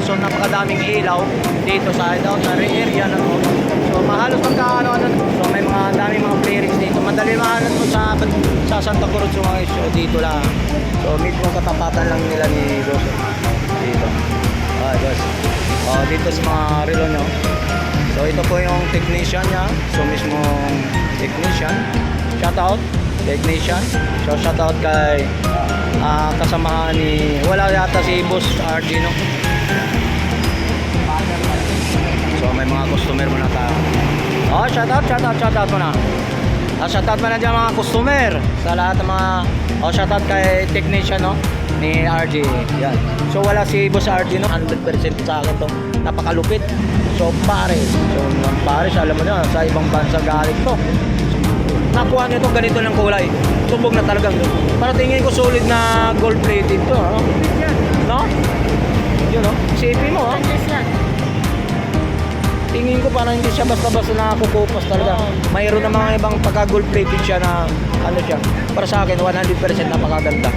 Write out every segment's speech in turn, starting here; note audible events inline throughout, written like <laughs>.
So napakadaming ilaw dito sa ito, sa area na to. So mahalos magkaano ano. So may mga daming mga playrings dito. Madali mahanap mo sa sa Santa Cruz mga show dito lang. So mismo katapatan lang nila ni Boss. Dito. Ah, boss. Oh, dito sa mga relo nyo. So ito po yung technician niya. So mismong technician. Shout out technician. So shout out kay ah, kasamahan ni wala yata si Boss RG no. So may mga customer mo na tao. Oh, shout out, shout out, shout out mo na. Ah, shout out mo na dyan mga customer sa lahat ng mga oh, shout out kay technician no ni RJ. Yan. So wala si Boss RJ no 100% sa akin to. Napakalupit. So Paris. So Paris alam mo na sa ibang bansa galing to. Nakuha nito ganito ng kulay. Subog na talagang. Para tingin ko solid na gold plated to. No? No? Yun no? Isipin mo ha. Tingin ko parang hindi siya basta-basta nakakukupas talaga. Mayroon na mga ibang pagka-gold plated siya na ano siya. Para sa akin 100% napakaganda.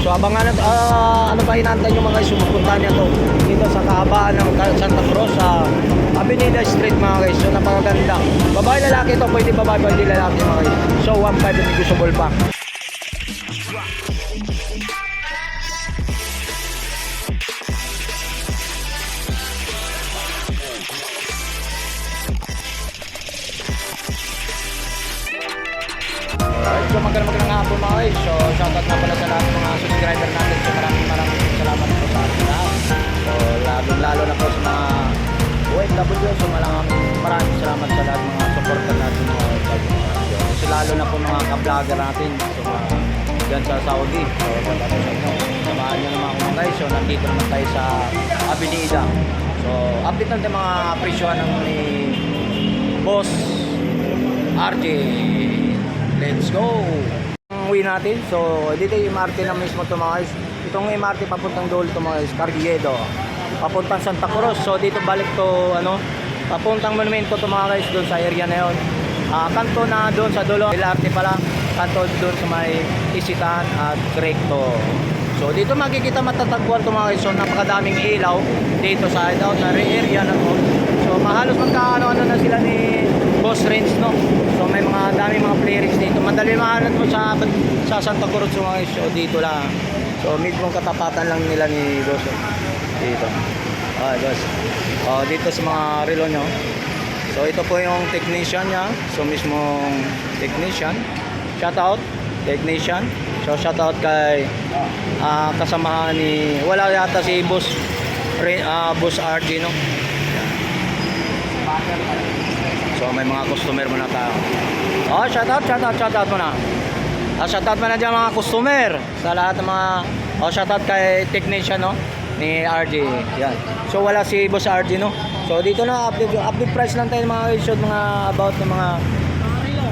So abangan natin ah, ano pa hinantay nyo mga guys sumupunta niya to dito sa kahabaan ng Santa Cruz sa Avenida Street mga guys. So napakaganda. Babae lalaki to, pwede babae pwede lalaki mga guys. So 1.5 negotiable pa. Mga. So shoutout nga pala sa lahat ng mga subscriber natin. So maraming maraming salamat po sa ating lahat. So lalong lalo na po sa mga OFW. So maraming maraming salamat sa lahat ng mga supporter natin mga OFW. So lalo na po mga ka-vlogger natin. So mga dyan sa Saudi. So wala sa inyo. Samahan nyo naman ako guys. So nandito naman tayo sa Avenida. So update natin mga presyohan ng ni Boss RJ. Let's go! Uwi natin, so dito yung MRT na mismo ito guys. Itong MRT papuntang doon ito mga guys, Carriedo. Papuntang Santa Cruz. So dito balik to ano, papuntang monumento to mga guys doon sa area na yon. Ah, kanto na doon sa dulo, LRT pala. Kanto doon sa may Isitan at Recto. So dito makikita matatagpuan to mga guys. So napakadaming ilaw dito sa ito, sa area na to. So mahalos magkaano-ano na sila ni Boss Range no. So may mga daming mga playrings dito. Madali mahanap mo sa sa Santa Cruz yung mga. So dito lang. So mismong katapatan lang nila ni Boss. eh. Dito. Ah, boss. Oh, dito sa mga relo nyo. So ito po yung technician niya. So mismong technician. Shout out technician. So shout out kay ah, kasamahan ni wala yata si Boss ah, Boss RG no. So may mga customer mo na tao. Oh, shout out, shout out, shout out mo na. Ah, shout out mo na dyan mga customer sa lahat ng mga oh, shout out kay technician no ni RJ. Yan. So wala si Boss RJ no. So dito na update, update price lang tayo mga guys, mga about ng mga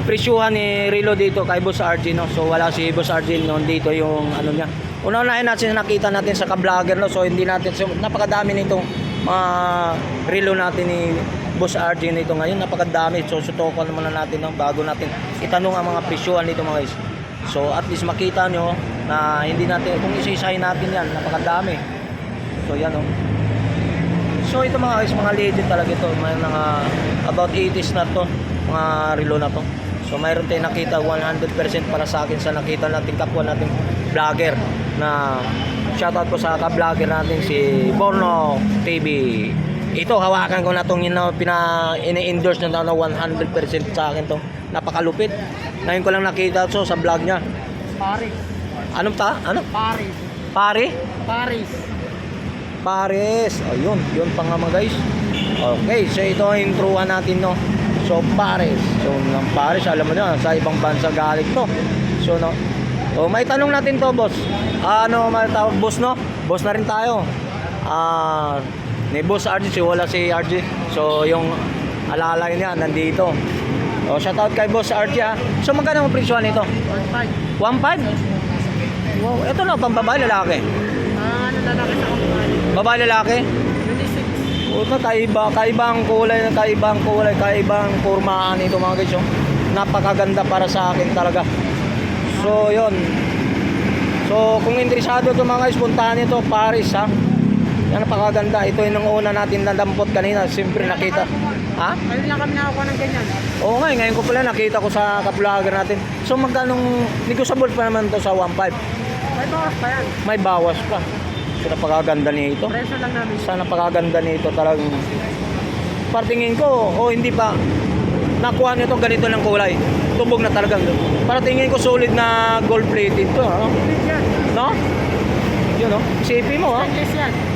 presyuhan ni Rilo dito kay Boss RG no. So wala si Boss RG no dito yung ano niya. Una-unahin natin nakita natin sa ka-vlogger no. So hindi natin so, napakadami nitong mga Rilo natin ni Boss RG nito ngayon. Napakadami. So sutukan naman na natin no, bago natin itanong ang mga presyuhan nito mga guys. So at least makita nyo na hindi natin kung isa-isahin natin yan, napakadami. So yan oh. So ito mga guys, mga legend talaga ito. May mga about 80s na to, mga relo na to. So mayroon tayong nakita 100% para sa akin sa nakita natin kapwa nating vlogger na shoutout ko sa ka-vlogger natin si Borno TV. Ito hawakan ko na tong ina, pina ini-endorse na na 100% sa akin to. Napakalupit. Ngayon ko lang nakita to sa vlog niya. Paris. Anong ta? Ano? Paris. Pare? Paris. Pares. Ayun, yun pa nga mga guys. Okay, so ito ang introan natin no. So Pares. So ng Pares, alam mo na, sa ibang bansa galing to. So no. So may tanong natin to, boss. Ano matawag boss no? Boss na rin tayo. Ah, ni boss RG, si wala si RG. So yung alalay niya nandito. So shoutout kay boss RG ha. So magkano ang presyo nito? 1.5. 1.5? Wow, ito na pang babae lalaki. Ah, ano lalaki sa kumpanya? Babae lalaki? 26. Puta, kaiba, kaibang kulay, kaibang kulay, kaibang kurmaan ito mga guys. oh. Napakaganda para sa akin talaga. So, yon. So, kung interesado ito mga guys, puntahan nito Paris ha. Yan napakaganda. Ito yung nung una natin nadampot kanina. Siyempre nakita. Ha? Ngayon lang kami nakakuha ng ganyan. Oo nga, eh, ngayon ko pala nakita ko sa kapulagan natin. So magkano negotiable pa naman to sa 1.5? May bawas pa yan. May bawas pa. So napakaganda nito. Presyo lang namin. Sa napakaganda nito talagang partingin ko o hindi pa nakuha nito ganito ng kulay. Tubog na talagang. Para tingin ko solid na gold plated to, no? Bilis yan. No? Yun, no? Sipi mo, ha? Stainless yan.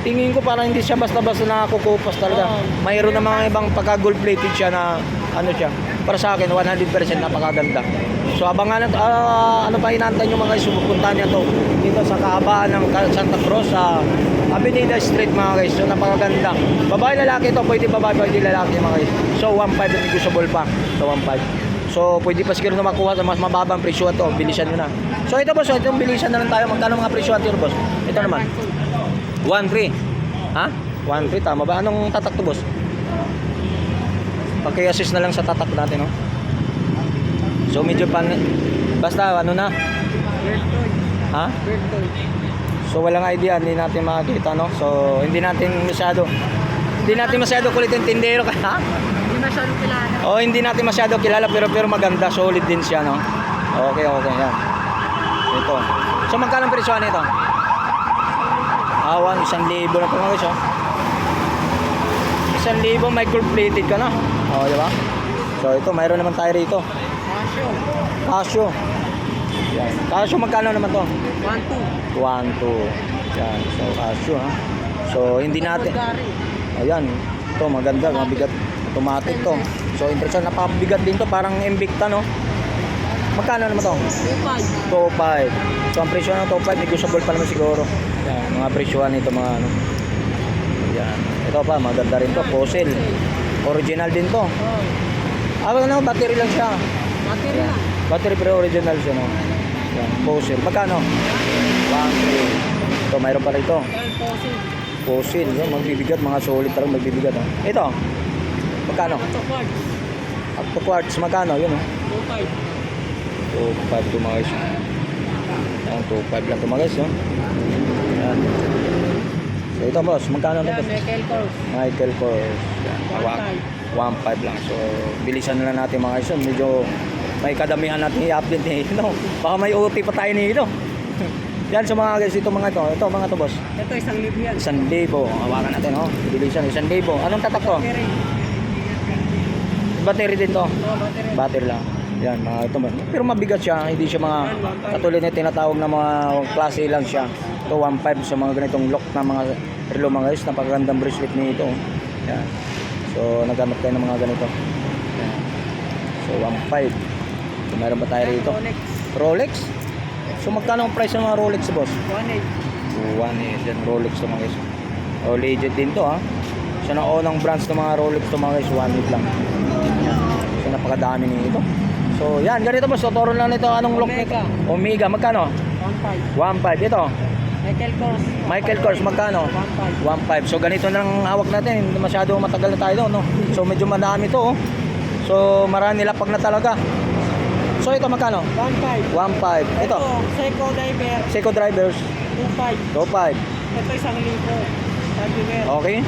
Tingin ko parang hindi siya basta-basta nakakukupas talaga. Oo. Mayroon na mga ibang pagka gold plated siya na ano siya. Para sa akin 100% napakaganda. So abangan natin ah, ano pa inaantay nyo mga guys, pupuntahan niya to dito sa kahabaan ng Santa Cruz sa Avenida Street mga guys. So napakaganda. Babae lalaki to, pwede babae, pwede lalaki mga guys. So 1.5 na negotiable pa. So 1.5. So pwede pa siguro na makuha sa mas mababang presyo to. Bilisan nyo na. So ito boss, so itong bilisan na lang tayo. Magkano mga presyo ito boss? Ito naman. 1-3. Ha? 1-3, tama ba? Anong tatak to, boss? Paki-assist na lang sa tatak natin, no? So, medyo pan... Basta, ano na? Ha? So, walang idea, hindi natin makakita, no? So, hindi natin masyado... Hindi natin masyado kulit yung tindero ka, <laughs> ha? Hindi masyadong kilala. O, hindi natin masyado kilala, pero pero maganda, solid din siya, no? Okay, okay, yan. Ito. So, magkano ang presyo nito? Awan, isang libo na ito mga guys, oh. Isang libo, may gold plated ka na. O, di ba? So, ito, mayroon naman tayo rito. Casio. Yan. Casio, magkano naman to? 1-2. 1, 2. Yan. So, Casio, ha? So, hindi natin... Ayan. Ito, maganda, mabigat. Automatic to. So, interesting. Napabigat din to. Parang Invicta, no? Magkano naman to? 2-5. Top 5. So, ang presyo ng top 5, negotiable pa naman siguro. Yan, mga presyohan nito, mga ano. Yan. Ito pa, maganda rin to. Fossil. Original din to. Oh. Ah, ano, battery lang siya. Battery na. Battery pero original siya, no? Yan, fossil. Magkano? 1, Ito, mayroon pa rito. Yan, fossil. Fossil. Yan, magbibigat. Mga solid talagang magbibigat. Ha? Ito. Magkano? Auto quartz. Up to quartz. Magkano? Yun, oh. 2-5. 2.5 to mga guys. Yan, 2.5 lang guys, no? Yan. So, ito boss, magkano na Yan, to? Michael Kors. Michael Kors. Yan, 1.5 lang. So, bilisan na lang natin mga guys. yun. Medyo may kadamihan natin i-update ni <laughs> Hino. Baka may OT pa tayo ni Hino. <laughs> Yan, so mga guys, ito mga to. Ito, mga to boss. Ito, isang libo yan. Isang libo. Hawakan natin, oh. Bilisan, isang libo. Anong tatak to? Battery. Din to. Oh, battery. Battery lang. Yan, mga ito. Pero mabigat siya. Hindi siya mga katulad na tinatawag na mga klase lang siya. Ito 1.5 sa mga ganitong lock na mga relo mga guys. Napakagandang bracelet nito. Yan. So, nagamit tayo ng mga ganito. Yan. So, 1.5. So, meron ba tayo rito? Rolex. Rolex? So, magkano ang price ng mga Rolex, boss? 1.8. 1 eh. Yan, Rolex to mga guys. Oh, legit din to, ha? Siya na unang brands ng mga Rolex to mga guys. 1 lang. Yan. So, napakadami nito. So, yan. Ganito boss. Tuturo lang nito. Anong lock nito? Omega. Magkano? 1.5. 1.5. Ito. Michael Kors. Michael Kors. Magkano? 1.5. 1.5. So, ganito na lang hawak natin. Hindi masyado matagal na tayo doon, no? So, medyo madami to, oh. So, marami lapag na talaga. So, ito magkano? 1.5. 1.5. Ito. Seiko Diver. Seiko Drivers. 2.5. 2.5. Ito, isang libo. Okay?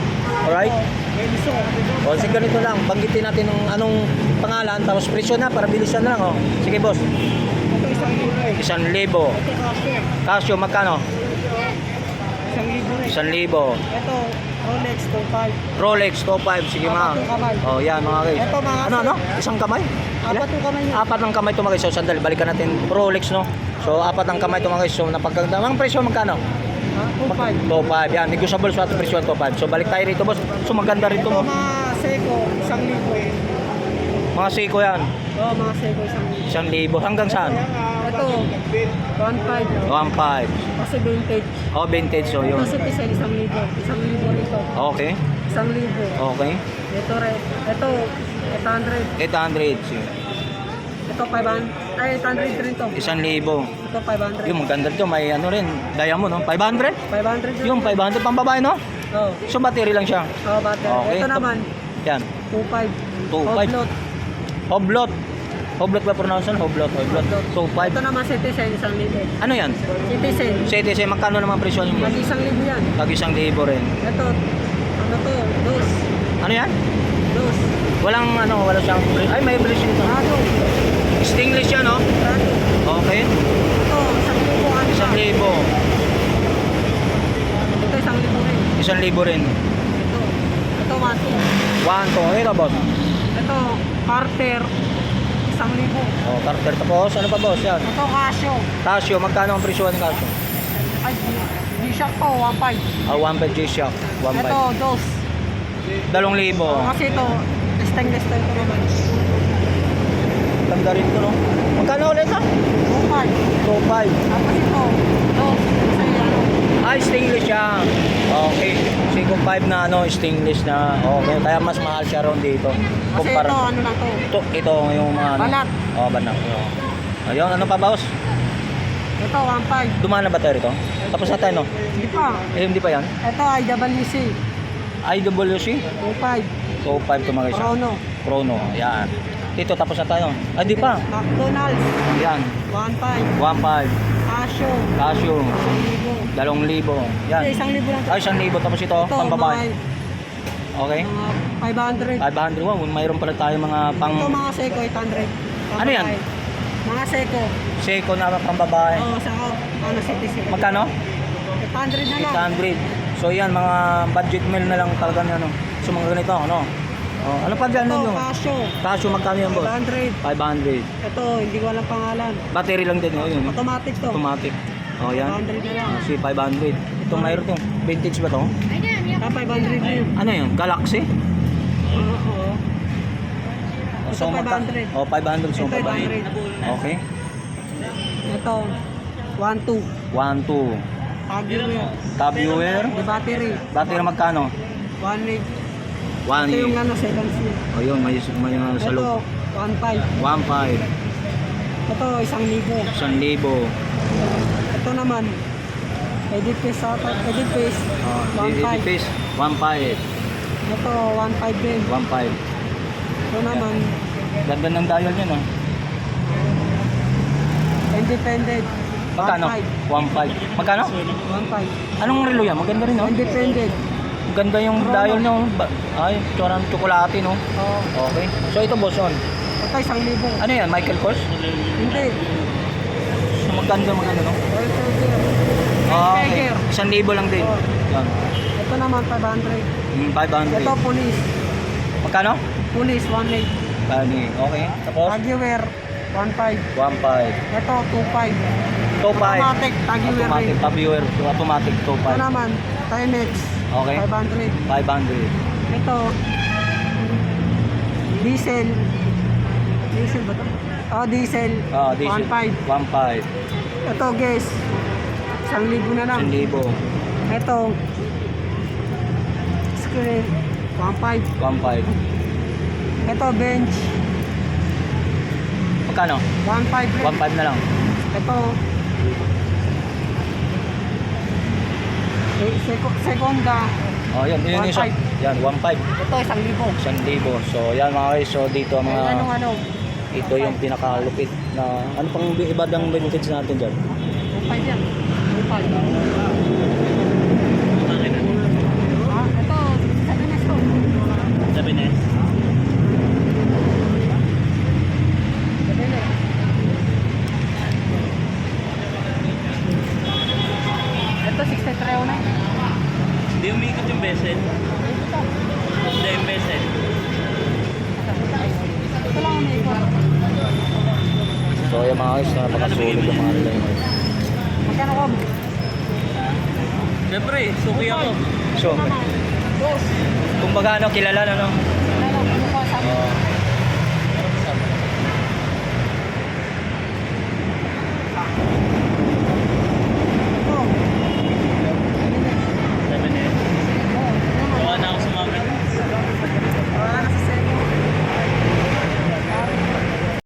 Alright? Edison. O, sige ganito lang. Banggitin natin ng anong pangalan, tapos presyo na para bilisan na lang, oh. Sige, boss. Ito, isang libo. Isang libo. Ito, Casio. Casio, magkano? Isang libo. Isang libo. Ito, Rolex 2.5. Rolex, 2.5. Sige, kamay. Oh, yan, mga guys. Ito, mga Ano, ano? Isang kamay? Apat yung kamay niya. Apat ng kamay ito, mga guys. So, sandali. Balikan natin. Rolex, no? So, apat ng kamay ito, mga guys. So, napagkaganda. Ang presyo, magkano? Ha? 2.5. 2.5. Yan, negotiable sa ating presyo, 2.5. So, balik tayo rito, boss. So, maganda rito, Ito, mo. mga Seiko, isang libo. Mga Seiko yan. Oo, mga Seiko, isang libo. Isang libo. Hanggang saan? Ito, 1.5. 1.5. Kasi vintage. Oh, vintage. So, yun. Ito, citizen, isang libo. Isang libo nito. Okay. Isang libo. Okay. Ito, rin. Ito, 800. 800. Sige. Ito, 500. Ay, 800 rin to. Isang libo. Ito, 500. Yung maganda to, may ano rin, diamond, no? 500? 500 rin. Yung 500 pang babae, no? Oo. So, battery lang siya. Oh, battery. Okay. Ito naman, Yan. 2.5. 2.5. Oblot. Oblot. Hoblot ba pronounce yun? Hoblot, Hoblot. So, Ito 5. naman citizen, isang libo. Ano yan? Citizen, CTC, magkano naman presyo niyo? mag isang libo yan. Tag isang libo rin. Ito, ano to, dos, Ano yan? dos, Walang ano, wala siyang Ay, may presyo dito. rado, Stingless yan, no? rado. Okay. Ito, isang libo, ano Isang libo. Ito, isang libo rin. Isang libo rin. Ito, ito, one, two. One, two. Ito, boss. Ito, Carter, isang libo. Oh, Carter tapos. Ano pa, boss? Yan. Ito, Casio. Casio, magkano ang presyo ng Casio? Ay, G-Shock to, 1.5. Ah, 1.5 G-Shock. 1.5. Ito, dos. Dalong libo. Kasi ito, stainless to ito naman. Ganda rin ito, no? Magkano ulit, ha? 2.5. 2.5. Tapos ito, dos. Ano, Ah, stainless siya. Okay. Seiko 5 na ano, stainless na. Okay, kaya mas mahal siya ron dito. kasi Kumpara. ito, ano na to. Ito, ito yung mga ano. Balat. Oh, banak. Ayun, ano pa boss? Ito, 1.5. Dumaan na ba tayo rito? Tapos na tayo, no? Hindi pa. Eh, hindi pa yan. Ito, IWC. IWC? 2.5. So, 5 to mga isa. Chrono. Chrono. Yan. Dito, tapos na tayo. Ah, di pa. McDonald's. Yan. 1.5. 1.5. Casio. Casio. 1,000. 2,000. Yan. Hindi, isang libo lang. Ay, 1,000. Tapos ito, Ito, pambabae. Okay. mga 500. 500. Wow, mayroon pala tayo mga pang... Ito mga Seiko 800. Ano yan? Pambabae. Mga Seiko. Seiko na pambabae. Oo, sa ako. Ano, citizen. Magkano? 800 na lang. 800. So yan, mga budget meal na lang talaga ano. So mga ganito, ano? Oh, ano pa dyan Ito, ninyo? Casio. Casio magkano yan, boss? 500. 500. Ito, hindi ko alam pangalan. Battery lang din, oh, yun. Automatic to. Automatic. Oh, yan. 500 na lang. Ah, Si 500. Ito mayroon yung vintage ba to? Ah, 500 na yun. Ano yun? Galaxy? Oo. oo. Ito, magka- 500. Oh, 500. So, Ito, 500. 500. Okay. Ito, 1, 2. 1, 2. Tagware. Tab viewer. The battery. Battery magkano? 1 week. 1 Ito yung ano, second seal. Oh, yun. May, may uh, sa Ito, loob. 1.5. 1.5. Ito, 1,000. 1,000. Ito naman, edit piece sa edit piece, Oh, 1.5. piece. 1.5. Ito, 1.5 din. 1.5. Ito naman, Ganda ng dial niya, no? independent. Magkano? 1.5. 1.5. Magkano? 1.5. Anong relo yan? Maganda rin, no? Independent. Ganda yung dial niya. oh. Ba- Ay, tsura ng tsokolate, no? Oh, Okay. So, ito, boss, on. ito, 1,000. Ano yan? Michael Kors? Hindi. So, maganda, maganda, no? Royal Tiger. Ah, okay. Tiger. Isang libo lang din. Oh. Yan. Ito naman, 500. Mm, 500. Ito, police. Magkano? Police, 1.8. Kani. Okay. Tapos? Tagware, 1.5. 1.5. Ito, 2.5. 2.5. Automatic, Tagware Automatic. rin. Tab viewer. So, automatic Ito 2.5. naman, Timex. Okay. 500. 500. Ito, diesel. Diesel ba ito? Oh, diesel. Ah, diesel. 1.5. 1.5. Ito, guys. 1,000 na lang. 1,000. Ito, screen. 1.5. 1.5. Ito, bench. Magkano? 1.5 rin. 1.5 na lang. Ito, seconda. Oh, yan. Yun yung. 1.5. Yan, 1.5. Ito, 1,000. 1,000. So, yan mga guys. So, dito ang mga... anong ano? Ito yung pinakalupit na... Ano pang iba ng vintage natin dyan? 1.5 yan. 1.5. Ah, ito, sabi na ito. Sabi na Sabi na. Ito, 63 na. Hindi umikot yung bezel. Hindi yung bezel. Ito lang ang ikot. So, yung mga guys, napakasulit yung mga nila yun. Magkano ko? Siyempre, suki ako. So, Dos. kumbaga ano, kilala na no? Ano pa sabi? Oh,